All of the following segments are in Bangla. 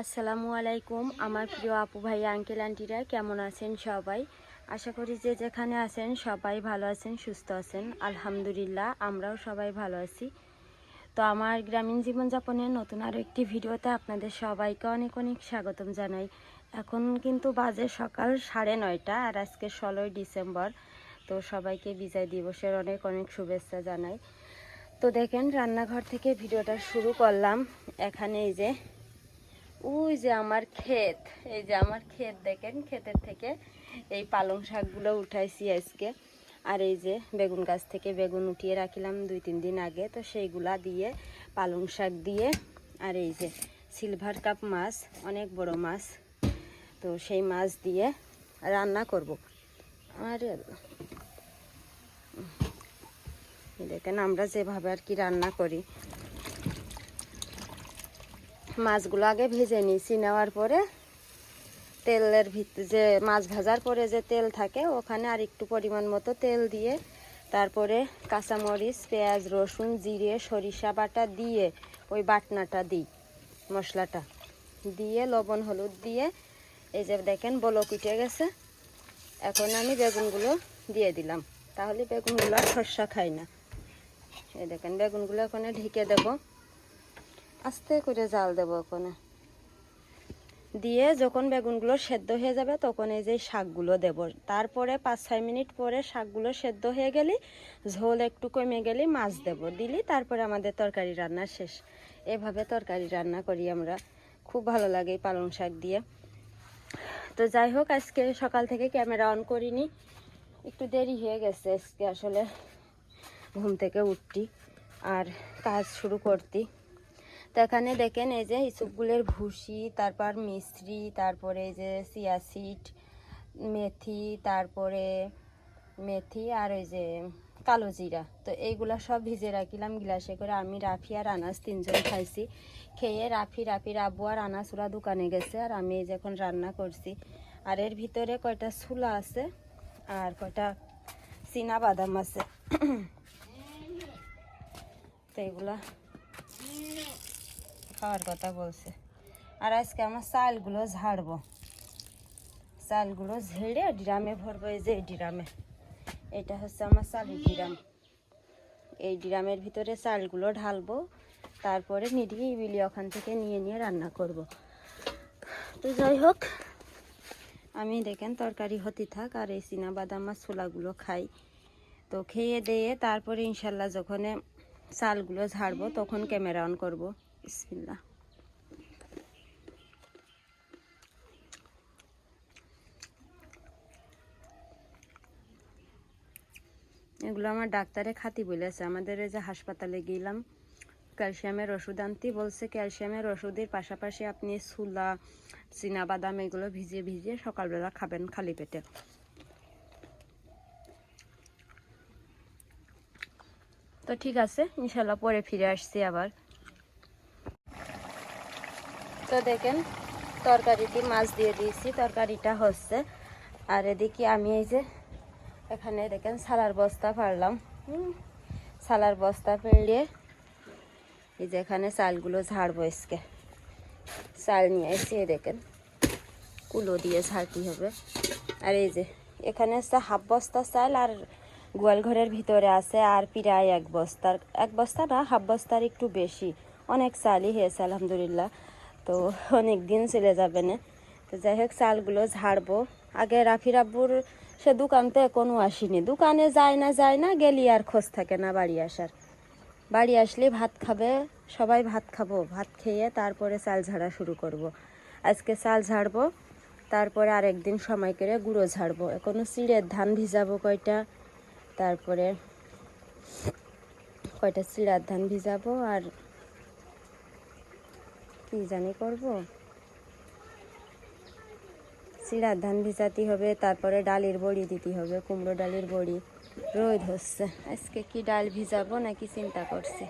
আসসালামু আলাইকুম, আমার প্রিয় আপু ভাই আঙ্কেল আন্টিরা কেমন আছেন সবাই? আশা করি যে যেখানে আছেন সবাই ভালো আছেন, সুস্থ আছেন। আলহামদুলিল্লাহ, আমরাও সবাই ভালো আছি। তো আমার গ্রামীণ জীবনযাপনের নতুন আরও একটি ভিডিওতে আপনাদের সবাইকে অনেক অনেক স্বাগতম জানাই। এখন কিন্তু বাজে সকাল সাড়ে নয়টা আর আজকে ষোলোই ডিসেম্বর, তো সবাইকে বিজয় দিবসের অনেক অনেক শুভেচ্ছা জানাই। তো দেখেন, রান্নাঘর থেকে ভিডিওটা শুরু করলাম। এখানে এই যে ওই যে আমার ক্ষেত, এই যে আমার ক্ষেত দেখেন, ক্ষেতের থেকে এই পালং শাকগুলো উঠাইছি আজকে। আর এই যে বেগুন গাছ থেকে বেগুন উঠিয়ে রাখিলাম দুই, তিন দিন আগে, তো সেইগুলা দিয়ে, পালং শাক দিয়ে, আর এই যে সিলভার কাপ মাছ, অনেক বড় মাছ, তো সেই মাছ দিয়ে রান্না করব। আর দেখেন আমরা যেভাবে আর কি রান্না করি। মাছগুলো আগে ভেজে নিয়েছি নেওয়ার পরে তেলের ভিতরে যে মাছ ভাজার পরে যে তেল থাকে, ওখানে আর একটু পরিমাণ মতো তেল দিয়ে, তারপরে কাঁচামরিচ, পেঁয়াজ, রসুন, জিরে, সরিষা বাটা দিয়ে ওই বাটনাটা দিই, মশলাটা। দিয়ে লবণ, হলুদ দিয়ে, এই যে দেখেন বলক উঠে গেছে। এখন আমি বেগুনগুলো দিয়ে দিলাম। তাহলে বেগুনগুলো আর শস্যা খাই না। এই দেখেন, বেগুনগুলো ওখানে ঢেকে দেবো। আস্তে করে জাল দেবো ওখানে। দিয়ে যখন বেগুনগুলো সেদ্ধ হয়ে যাবে, তখন এই যে শাকগুলো দেব। তারপরে পাঁচ, ছয় মিনিট পরে শাকগুলো সেদ্ধ হয়ে গেলে, ঝোল একটু কমে গেলে, মাছ দেব। দিলি, তারপরে আমাদের তরকারি রান্না শেষ। এভাবে তরকারি রান্না করি আমরা। খুব ভালো লাগে পালং শাক দিয়ে। তো যাই হোক, আজকে সকাল থেকে ক্যামেরা অন করিনি। একটু দেরি হয়ে গেছে আজকে আসলে। ঘুম থেকে উঠতি আর কাজ শুরু করতি। তো এখানে দেখেন এই যে ইসুপগুলের ভুসি তারপর মিস্ত্রি, তারপরে এই যে সিয়াসিড মেথি, তারপরে মেথি আর ওই যে কালো জিরা। তো এইগুলা সব ভিজে রাখিলাম গিলাসে করে। আমি রাফি আর আনাস তিনজন খাইছি। খেয়ে রাফি রাফির আব্বু আর আনাস ওরা দোকানে গেছে আর আমি এই যে এখন রান্না করছি। আর এর ভিতরে কয়টা ছুলা আছে আর কয়টা চীনা বাদাম আছে। তো এগুলা খাওয়ার কথা বলছে। আর আজকে আমার চালগুলো ঝাড়বো। চালগুলো ঝেড়ে ড্রামে ভরবো, এই যে এই ড্রামে। এটা হচ্ছে আমার চালের ড্রাম। এই ড্রামের ভিতরে চালগুলো ঢালবো, তারপরে নিডিয়ে বিলি ওখান থেকে নিয়ে নিয়ে রান্না করব। তো যাই হোক, আমি দেখেন তরকারি হতে থাক আর এই চীনা বাদাম আর ছোলাগুলো খাই। তো খেয়ে দিয়ে তারপরে ইনশাল্লাহ যখন চালগুলো ঝাড়বো তখন ক্যামেরা অন করব। বিসমিল্লাহ এগুলো আমার ডাক্তারে খাতি বলেছে। আমাদের এই যে হাসপাতালে গেলাম, ক্যালসিয়ামের ওষুধ আনতে বলছে, ক্যালসিয়ামের ওষুধের পাশাপাশি আপনি সুলা বাদাম এগুলো ভিজিয়ে ভিজিয়ে সকালবেলা খাবেন খালি পেটে। তো ঠিক আছে, ইনশাল্লাহ পরে ফিরে আসছি আবার। তো দেখেন তরকারিটি মাছ দিয়ে দিয়েছি, তরকারিটা হচ্ছে। আর এদিকে আমি এই যে এখানে দেখেন সালার বস্তা ফাড়লাম সালার বস্তা ফেললে এই যে এখানে চালগুলো ঝাড়বো এসকে চাল নিয়ে এসে দেখেন, কুলো দিয়ে ঝাড়তে হবে। আর এই যে এখানে হাফ বস্তা চাল আর গোয়াল ঘরের ভিতরে আছে আর প্রায় এক বস্তার, এক বস্তা না, হাফ বস্তার একটু বেশি। অনেক চালই হয়েছে, আলহামদুলিল্লাহ। তো অনেক দিন চলে যাবে না। তো যাই হোক, চালগুলো ঝাড়বো। আগে রাফি রাব্বুর সে দোকানতে কোনো আসিনি। দোকানে যায় না যায় না, গেলি আর খোঁজ থাকে না বাড়ি আসার। বাড়ি আসলে ভাত খাবে, সবাই ভাত খাব। ভাত খেয়ে তারপরে চাল ঝাড়া শুরু করব। আজকে চাল ঝাড়বো, তারপরে আরেকদিন সময় করে গুঁড়ো ঝাড়বো। এখনও চিড়ের ধান ভিজাবো কয়টা, তারপরে কয়টা চিড়ার ধান ভিজাবো আর কি জানি করব? সিরার ধান ভিজাতে হবে, তারপরে ডালের বড়ি দিতে হবে, কুমড়ো ডালের বড়ি রোদ হচ্ছে। আজকে কি ডাল ভিজাবো নাকি চিন্তা করছি?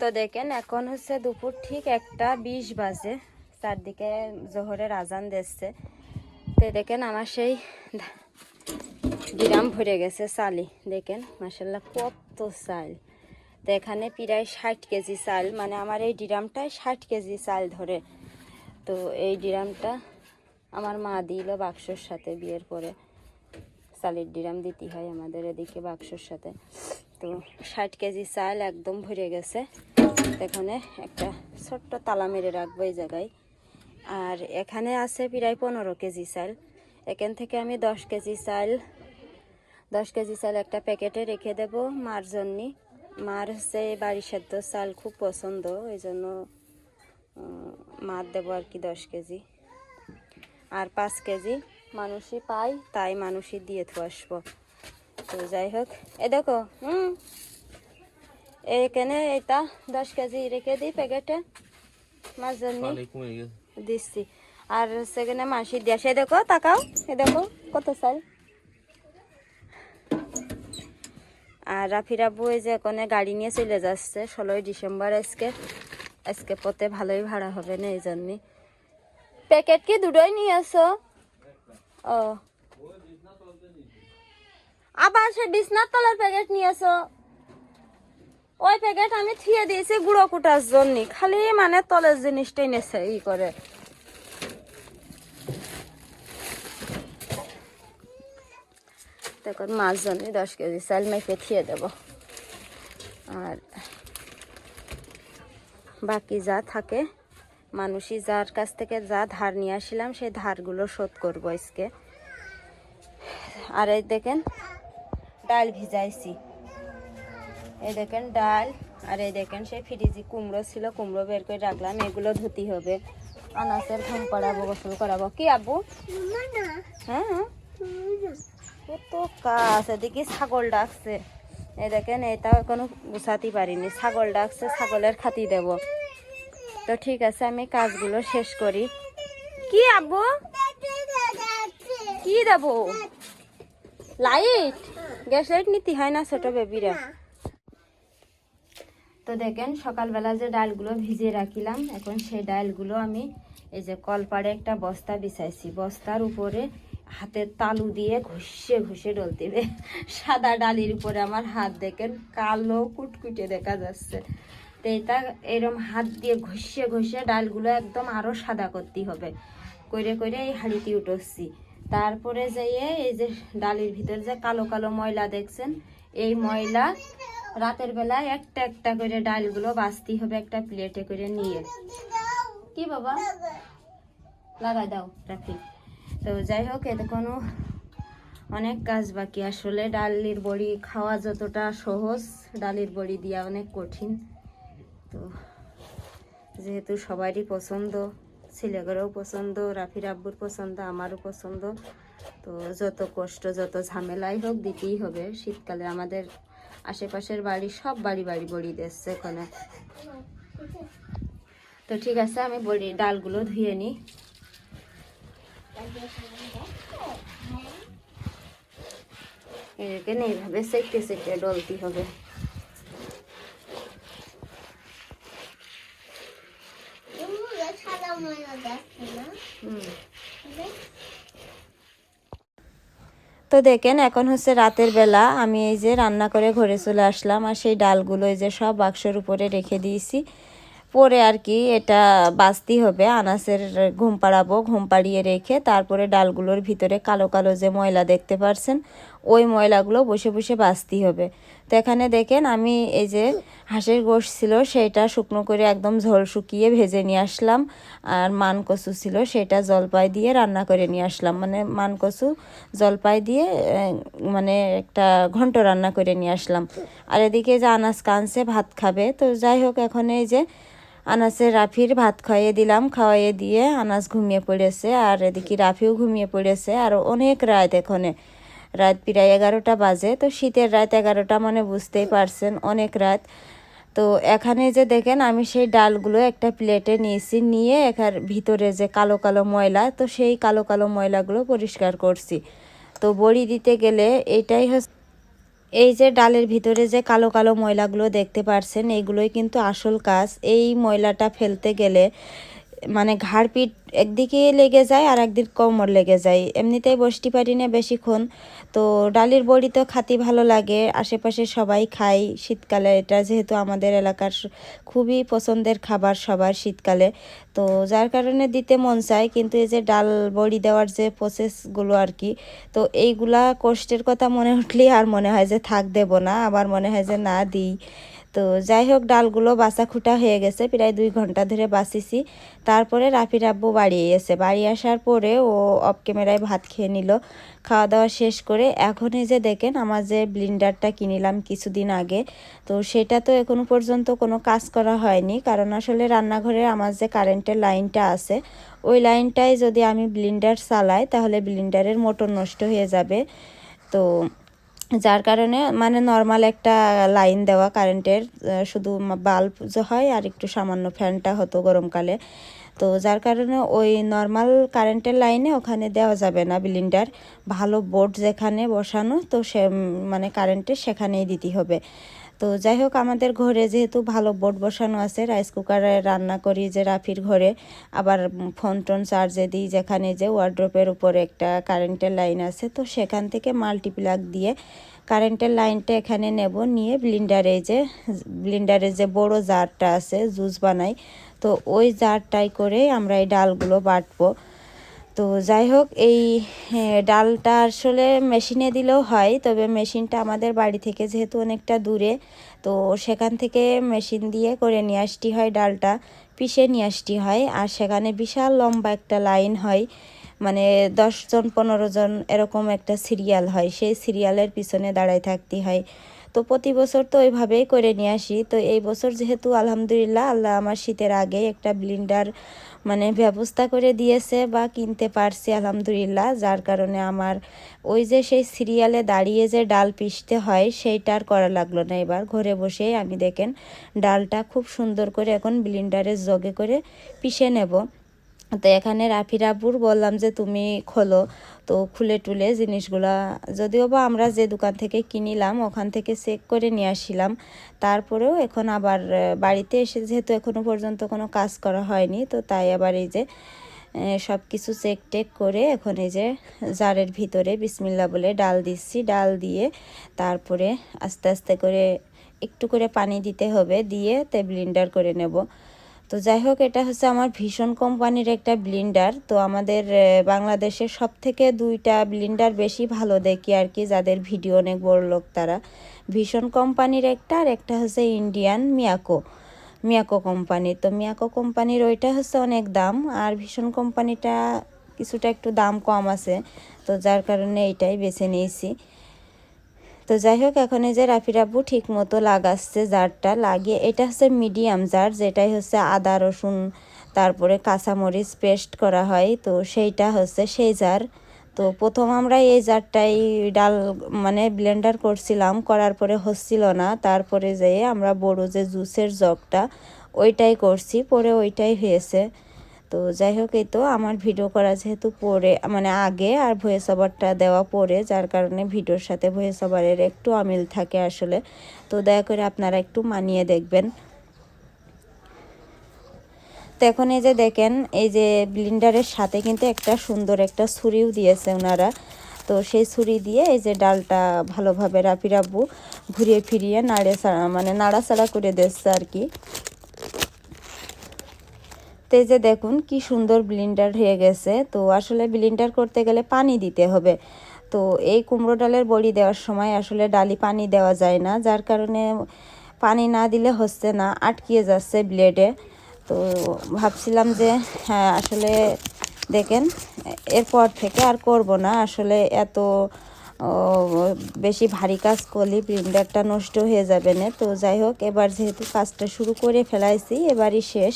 তো দেখেন, এখন হচ্ছে দুপুর ঠিক একটা বিশ বাজে। চারদিকে জোহরের আজান দিচ্ছে। তো দেখেন আমার সেই ডিরাম ভরে গেছে চালি। দেখেন মাসাল্লাহ কত চাল। তো এখানে প্রায় ষাট কেজি চাল মানে আমার এই ডিরামটায় ষাট কেজি চাল ধরে। তো এই ডিরামটা আমার মা দিল বাক্সর সাথে, বিয়ের পরে। চালের ডিরাম দিতে হয় আমাদের এদিকে বাক্সর সাথে। তো ষাট কেজি চাল একদম ভরে গেছে। এখানে একটা ছোট্ট তালা মেরে রাখব এই জায়গায়। আর এখানে আছে প্রায় পনেরো কেজি চাল। এখান থেকে আমি দশ কেজি চাল, দশ কেজি চাল একটা প্যাকেটে রেখে দেব মার জন্যে। মার হচ্ছে বাড়ি সেদ্ধ চাল খুব পছন্দ ওই জন্য মার দেবো আর কি দশ কেজি। আর পাঁচ কেজি, মানুষই পাই তাই মানুষই দিয়ে তো আসব। তো যাই হোক এ দেখো হুম এখানে এটা দশ কেজি রেখে দিই প্যাকেটে মাছ জন্য দিচ্ছি। আর সেখানে মাসি দিয়ে আসে দেখো তাকাও এ দেখো কত চাল আর রাফির এই যে ওখানে গাড়ি নিয়ে চলে যাচ্ছে ষোলোই ডিসেম্বর আজকে। আজকে পথে ভালোই ভাড়া হবে না এই জন্যে। প্যাকেট কি দুটোই নিয়ে আসো? ও আবার সে বিছনার তলার প্যাকেট নিয়ে আসো ওই প্যাকেট আমি থিয়ে দিয়েছি গুঁড়ো কুটার জন্য। খালি মানে তলের জিনিসটাই নেছে ই করে। তখন মাছ জন্য দশ কেজি চাল মেপে থিয়ে দেব। আর বাকি যা থাকে, মানুষই যার কাছ থেকে যা ধার নিয়ে আসছিলাম সেই ধারগুলো শোধ করব আজকে। আর এই দেখেন ডাল ভিজাইছি। এই দেখেন ডাল, আর এই দেখেন সেই ফ্রিজি কুমড়ো ছিল, কুমড়ো বের করে রাখলাম, এগুলো ধুতি হবে। আনাসের ঘুম পড়াবো, গোসল করাবো। কি আব্বু? হ্যাঁ? কত কাজ, এদিকে ছাগল ডাকছে। এই দেখেন, এটা এখনও গুছাতে পারিনি। ছাগল ডাকছে, ছাগলের খাতি দেব। তো ঠিক আছে, আমি কাজগুলো শেষ করি। কি আব্বু? কি দেব? লাইট? গ্যাস লাইট নিতে হয় না ছোট বেবিরা। তো দেখেন সকালবেলা যে ডালগুলো ভিজিয়ে রাখিলাম এখন সেই ডালগুলো আমি এই যে কলপাড়ে একটা বস্তা বিছাইছি। বস্তার উপরে হাতের তালু দিয়ে ঘষে ঘষে ডলতে হবে সাদা ডালির উপরে আমার হাত দেখেন কালো কুটকুটে দেখা যাচ্ছে। তো এটা এরম হাত দিয়ে ঘষে ঘষে ডালগুলো একদম আরও সাদা করতে হবে। করে করে এই হাঁড়িতে উঠোচ্ছি। তারপরে যাইয়ে এই যে ডালির ভিতর যে কালো কালো ময়লা দেখছেন, এই ময়লা রাতের বেলায় একটা একটা করে ডালগুলো বাছতে হবে একটা প্লেটে করে নিয়ে। কি বাবা? লাগাই দাও, রাখি। তো যাই হোক, এতে কোনো অনেক কাজ বাকি। আসলে ডালির বড়ি খাওয়া যতটা সহজ, ডালির বড়ি দেওয়া অনেক কঠিন। তো যেহেতু সবারই পছন্দ ছেলেদেরও পছন্দ, রাফির আব্বুর পছন্দ, আমারও পছন্দ। তো যত কষ্ট, যত ঝামেলাই হোক, দিতেই হবে। শীতকালে আমাদের আশেপাশের বাড়ি, সব বাড়ি বাড়ি বড়ি দিচ্ছে এখানে। তো ঠিক আছে, আমি বড়ি ডালগুলো ধুয়ে নিই। এখানে এইভাবে সেকতে সেকতে ডলতে হবে হুম তো দেখেন, এখন হচ্ছে রাতের বেলা। আমি এই যে রান্না করে ঘরে চলে আসলাম আর সেই ডালগুলো এই যে সব বাক্সর উপরে রেখে দিয়েছি। পরে আর কি এটা বাস্তি হবে। আনাসের ঘুম পাড়াবো, ঘুম পাড়িয়ে রেখে তারপরে ডালগুলোর ভিতরে কালো কালো যে ময়লা দেখতে পারছেন ওই ময়লাগুলো বসে বসে বাছতে হবে। তো এখানে দেখেন আমি এই যে হাঁসের গোশ ছিল, সেটা শুকনো করে একদম ঝোল শুকিয়ে ভেজে নিয়ে আসলাম। আর মান কচু ছিল, সেটা জলপাই দিয়ে রান্না করে নিয়ে আসলাম। মানে মান কচু জলপাই দিয়ে মানে একটা ঘন্ট রান্না করে নিয়ে আসলাম। আর এদিকে যে আনাজ কানছে, ভাত খাবে। তো যাই হোক, এখন এই যে আনাসের রাফির ভাত খাইয়ে দিলাম। খাওয়াইয়ে দিয়ে আনাস ঘুমিয়ে পড়েছে, আর এদিকে রাফিও ঘুমিয়ে পড়েছে, আর অনেক রাত এখানে। রাত প্রায় এগারোটা বাজে, তো শীতের রাত এগারোটা মানে বুঝতেই পারছেন, অনেক রাত। তো এখানে যে দেখেন, আমি সেই ডালগুলো একটা প্লেটে নিয়েছি, নিয়ে এখার ভিতরে যে কালো কালো ময়লা, তো সেই কালো কালো ময়লাগুলো পরিষ্কার করছি। তো বড়ি দিতে গেলে এটাই হচ্ছে এই যে ডালের ভিতরে যে কালো কালো ময়লাগুলো দেখতে পারছেন এইগুলোই কিন্তু আসল কাজ। এই ময়লাটা ফেলতে গেলে মানে ঘাড় পিঠ একদিকে লেগে যায় আর একদিক কোমর লেগে যায়। এমনিতেই বসতে পারি না বেশিক্ষণ তো ডালের বড়ি তো খাতি ভালো লাগে। আশেপাশে সবাই খায় শীতকালে। এটা যেহেতু আমাদের এলাকার খুবই পছন্দের খাবার সবার শীতকালে। তো যার কারণে দিতে মন চায়। কিন্তু এই যে ডাল বড়ি দেওয়ার যে প্রসেসগুলো আর কি, তো এইগুলা কষ্টের কথা মনে উঠলেই আর মনে হয় যে থাক দেব না। আবার মনে হয় যে না দিই। তো যাই হোক ডালগুলো বাসা খুঁটা হয়ে গেছে। প্রায় দুই ঘণ্টা ধরে বাসিছি তারপরে রাফি রাব্বু বাড়ি এসে, বাড়ি আসার পরে ও অফ ক্যামেরায় ভাত খেয়ে নিল। খাওয়া দাওয়া শেষ করে এখন এই যে দেখেন, আমার যে ব্লিন্ডারটা কিনিলাম কিছুদিন আগে, তো সেটা তো এখনও পর্যন্ত কোনো কাজ করা হয়নি। কারণ আসলে রান্নাঘরে আমার যে কারেন্টের লাইনটা আছে, ওই লাইনটায় যদি আমি ব্লিন্ডার চালাই, তাহলে ব্লিন্ডারের মোটর নষ্ট হয়ে যাবে। তো যার কারণে মানে নর্মাল একটা লাইন দেওয়া কারেন্টের শুধু বাল্ব যে হয় আর একটু সামান্য ফ্যানটা হতো গরমকালে। তো যার কারণে ওই নর্মাল কারেন্টের লাইনে ওখানে দেওয়া যাবে না বিল্ডিংটার ভালো বোর্ড যেখানে বসানো, তো সে মানে কারেন্টের সেখানেই দিতে হবে। তো যাই হোক, আমাদের ঘরে যেহেতু ভালো বোর্ড বসানো আছে রাইস কুকারে রান্না করি যে রাফির ঘরে। আবার ফোন টোন চার্জে দিই যেখানে যে ওয়ার্ড্রোপের উপরে একটা কারেন্টের লাইন আছে। তো সেখান থেকে মাল্টিপ্লাগ দিয়ে কারেন্টের লাইনটা এখানে নেব, নিয়ে ব্লিন্ডারে যে ব্লিন্ডারে যে বড় জারটা আছে জুস বানাই। তো ওই জারটাই করে আমরা এই ডালগুলো বাটবো। তো যাই হোক, এই ডালটা আসলে মেশিনে দিলেও হয়, তবে মেশিনটা আমাদের বাড়ি থেকে যেহেতু অনেকটা দূরে, তো সেখান থেকে মেশিন দিয়ে করে নিয়ে আসতে হয় ডালটা, পিষে নিয়ে আসতে হয়, আর সেখানে বিশাল লম্বা একটা লাইন হয় মানে দশজন পনেরো জন এরকম একটা সিরিয়াল হয়, সেই সিরিয়ালের পিছনে দাঁড়ায় থাকতে হয়। তো প্রতি বছর তো ওইভাবেই করে নিয়ে আসি। তো এই বছর যেহেতু আলহামদুলিল্লাহ আল্লাহ আমার শীতের আগে একটা ব্লিন্ডার মানে ব্যবস্থা করে দিয়েছে বা কিনতে পারছি আলহামদুলিল্লাহ। যার কারণে আমার ওই যে সেই সিরিয়ালে দাঁড়িয়ে যে ডাল পিষতে হয় সেইটা আর করা লাগল না এবার। ঘরে বসেই আমি দেখেন ডালটা খুব সুন্দর করে এখন ব্লিন্ডারের জগে করে পিষে নেব। তো এখানে রাফি রাবুর বললাম যে, তুমি খোলো। তো খুলে টুলে জিনিসগুলা, যদিও বা আমরা যে দোকান থেকে কিনিলাম, ওখান থেকে চেক করে নিয়ে আসছিলাম তারপরেও এখন আবার বাড়িতে এসে যেহেতু এখনও পর্যন্ত কোনো কাজ করা হয়নি, তো তাই আবার এই যে সব কিছু চেক টেক করে এখন এই যে, জারের ভিতরে বিসমিল্লা বলে ডাল দিচ্ছি। ডাল দিয়ে তারপরে আস্তে আস্তে করে একটু করে পানি দিতে হবে, দিয়ে তে ব্লিন্ডার করে নেব। তো যাই হোক এটা হচ্ছে আমার ভীষণ কোম্পানির একটা ব্লিন্ডার। তো আমাদের আহ, বাংলাদেশের সব থেকে দুইটা ব্লিন্ডার বেশি ভালো দেখি আর কি যাদের ভিডিও অনেক বড় লোক তারা। ভীষণ কোম্পানির একটা আর একটা হচ্ছে ইন্ডিয়ান মিয়াকো মিয়াকো কোম্পানি। তো মিয়াকো কোম্পানির ওইটা হচ্ছে অনেক দাম আর ভীষণ কোম্পানিটা কিছুটা একটু দাম কম আছে। তো যার কারণে এইটাই বেছে নিয়েছি। তো যাই হোক, এখন এই যে রাফি রাব্বু ঠিক মতো লাগাচ্ছে জারটা। লাগিয়ে এটা হচ্ছে মিডিয়াম জার, যেটাই হচ্ছে আদা, রসুন, তারপরে কাঁচামরিচ পেস্ট করা হয়। তো সেইটা হচ্ছে সেই জার। তো প্রথম আমরা এই জারটাই ডাল মানে ব্লেন্ডার করছিলাম। করার পরে হচ্ছিল না। তারপরে যেয়ে আমরা বড় যে জুসের জগটা, ওইটাই করছি। পরে ওইটাই হয়েছে। তো যাই হোক, এই তো আমার ভিডিও করা যেহেতু পরে মানে আগে আর ভয়েস ওভারটা দেওয়া পরে, যার কারণে ভিডিওর সাথে ভয়েস ওভারের একটু অমিল থাকে আসলে। তো দয়া করে আপনারা একটু মানিয়ে দেখবেন। তো এখন এই যে দেখেন, এই যে ব্লিন্ডারের সাথে কিন্তু একটা সুন্দর একটা ছুরিও দিয়েছে ওনারা। তো সেই ছুরি দিয়ে এই যে ডালটা ভালোভাবে রাপি রাব্বু ঘুরিয়ে ফিরিয়ে নাড়ে মানে নাড়াচাড়া করে দিচ্ছে আর কি। তো যে দেখুন কি সুন্দর ব্লিন্ডার হয়ে গেছে। তো আসলে ব্লিন্ডার করতে গেলে পানি দিতে হবে। তো এই কুমড়ো ডালের বড়ি দেওয়ার সময় আসলে ডালি পানি দেওয়া যায় না। যার কারণে পানি না দিলে হচ্ছে না, আটকিয়ে যাচ্ছে ব্লেডে তো ভাবছিলাম যে হ্যাঁ আসলে দেখেন, এরপর থেকে আর করব না। আসলে এত বেশি ভারী কাজ করলে ব্লিন্ডারটা নষ্ট হয়ে যাবে না। তো যাই হোক, এবার যেহেতু কাজটা শুরু করে ফেলাইছি, এবারই শেষ।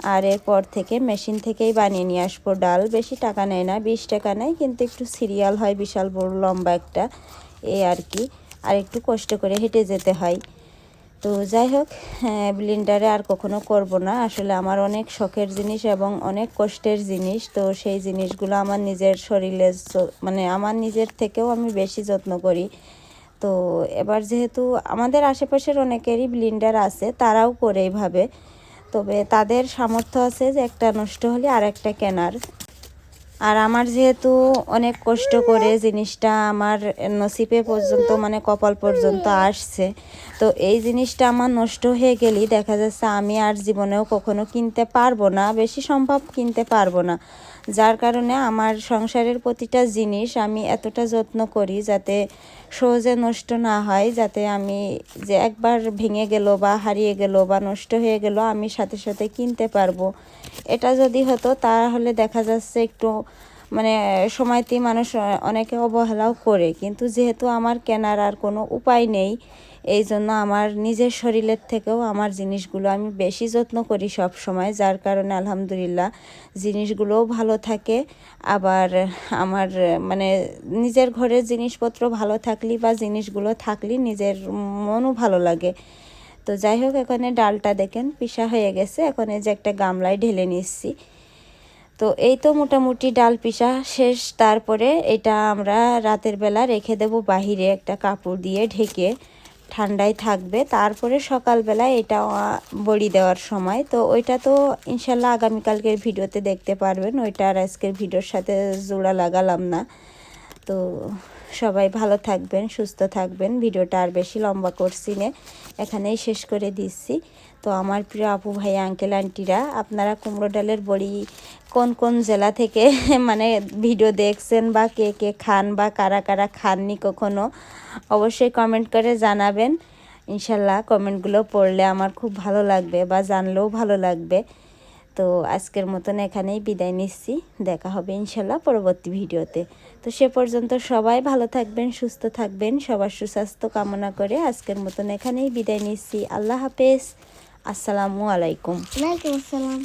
আর এরপর থেকে মেশিন থেকেই বানিয়ে নিয়ে আসব ডাল। বেশি টাকা নেয় না বিশ টাকা নেয় কিন্তু একটু সিরিয়াল হয় বিশাল বড় লম্বা একটা। এই আর কি আর একটু কষ্ট করে হেঁটে যেতে হয়। তো যাই হোক হ্যাঁ, ব্লিন্ডারে আর কখনো করব না। আসলে আমার অনেক শখের জিনিস এবং অনেক কষ্টের জিনিস। তো সেই জিনিসগুলো আমার নিজের শরীরে মানে আমার নিজের থেকেও আমি বেশি যত্ন করি। তো এবার যেহেতু আমাদের আশেপাশের অনেকেরই ব্লিন্ডার আছে তারাও করে এইভাবে তবে তাদের সামর্থ্য আছে যে একটা নষ্ট হলে আর একটা কেনার। আর আমার যেহেতু অনেক কষ্ট করে জিনিসটা আমার নসিবে পর্যন্ত মানে কপাল পর্যন্ত আসছে, তো এই জিনিসটা আমার নষ্ট হয়ে গেলেই দেখা যাচ্ছে আমি আর জীবনেও কখনো কিনতে পারব না, বেশি সম্ভব কিনতে পারব না। যার কারণে আমার সংসারের প্রতিটা জিনিস আমি এতটা যত্ন করি যাতে সহজে নষ্ট না হয়, যাতে আমি যে একবার ভেঙে গেল বা হারিয়ে গেল বা নষ্ট হয়ে গেল আমি সাথে সাথে কিনতে পারব। এটা যদি হতো তাহলে দেখা যাচ্ছে একটু মানে সময়তেই মানুষ অনেকে অবহেলাও করে। কিন্তু যেহেতু আমার কেনার আর কোনো উপায় নেই এই জন্য আমার নিজের শরীরের থেকেও আমার জিনিসগুলো আমি বেশি যত্ন করি সব সময়, যার কারণে আলহামদুলিল্লাহ জিনিসগুলোও ভালো থাকে। আবার আমার মানে নিজের ঘরের জিনিসপত্র ভালো থাকলে বা জিনিসগুলো থাকলে নিজের মনও ভালো লাগে। তো যাই হোক, এখানে ডালটা দেখেন পিসা হয়ে গেছে, এখন এই যে একটা গামলায় ঢেলে নিচ্ছি। তো এই তো মোটামুটি ডাল পিসা শেষ, তারপরে এটা আমরা রাতের বেলা রেখে দেব বাহিরে একটা কাপড় দিয়ে ঢেকে। ঠান্ডায় থাকবে। তারপরে সকালবেলা এটা বড়ি দেওয়ার সময়। তো ওইটা তো ইনশাল্লাহ আগামীকালকের ভিডিওতে দেখতে পারবেন। ওইটা আর আজকের ভিডিওর সাথে জোড়া লাগালাম না। তো সবাই ভালো থাকবেন, সুস্থ থাকবেন। ভিডিওটা আর বেশি লম্বা করছি না, এখানেই শেষ করে দিচ্ছি। তো আমার প্রিয় আপু ভাই আঙ্কেল আন্টিরা আপনারা কুমড়ো ডালের বড়ি কোন কোন জেলা থেকে মানে ভিডিও দেখছেন বা কে কে খান বা কারা কারা খাননি কখনো, অবশ্যই কমেন্ট করে জানাবেন। ইনশাল্লাহ কমেন্টগুলো পড়লে আমার খুব ভালো লাগবে বা জানলেও ভালো লাগবে। তো আজকের মতন এখানেই বিদায় নিচ্ছি। দেখা হবে ইনশাল্লাহ পরবর্তী ভিডিওতে। তো সে পর্যন্ত সবাই ভালো থাকবেন, সুস্থ থাকবেন, সবার সুস্বাস্থ্য কামনা করে আজকের মতন এখানেই বিদায় নিচ্ছি। আল্লাহ হাফেজ। আসসালামু আলাইকুম। আসসালাম।